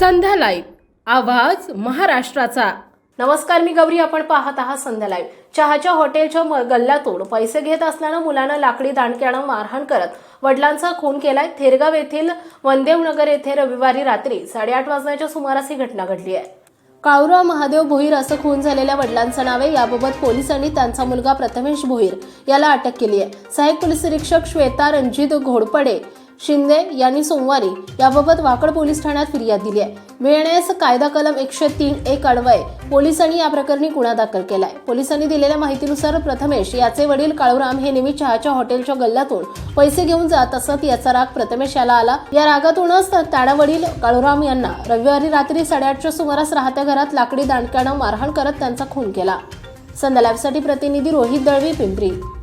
संध्या live. आवाज महाराष्ट्राचा. नमस्कार मी गौरी. आपण पाहत आहात संध्या लाईव्ह. चहाच्या हॉटेलच्या म- गल्ल्यातून पैसे घेत असल्यानं मुलानं लाकडी दांडक्यानं मारहाण करत वडिलांचा खून केलाय. थेरगाव येथील वंदेवनगर येथे रविवारी रात्री साडेआठ वाजण्याच्या सुमारास ही घटना घडली आहे. काळूराव महादेव भोईर असं खून झालेल्या वडिलांचं नाव आहे. याबाबत पोलिसांनी त्यांचा मुलगा प्रथमेश भोईर याला अटक केली आहे. सहाय्यक पोलीस निरीक्षक श्वेता रणजित घोडपडे शिंदे यांनी सोमवारी याबाबत वाकड पोलीस ठाण्यात फिर्याद दिली आहे. मिळण्यास कायदा कलम एकशे तीन एक अडवय पोलिसांनी या प्रकरणी गुन्हा दाखल केलाय. पोलिसांनी दिलेल्या माहितीनुसार प्रथमेश याचे वडील काळूराम हे नेहमी चहाच्या हॉटेलच्या गल्ल्यातून पैसे घेऊन जात असत याचा राग प्रथमेश याला आला. या रागातूनच त्याडा वडील काळूराम यांना रविवारी रात्री साडेआठच्या सुमारास राहत्या घरात लाकडी दांडक्यानं मारहाण करत त्यांचा खून केला. संध्या लाईव्हसाठी प्रतिनिधी रोहित दळवी पिंपरी.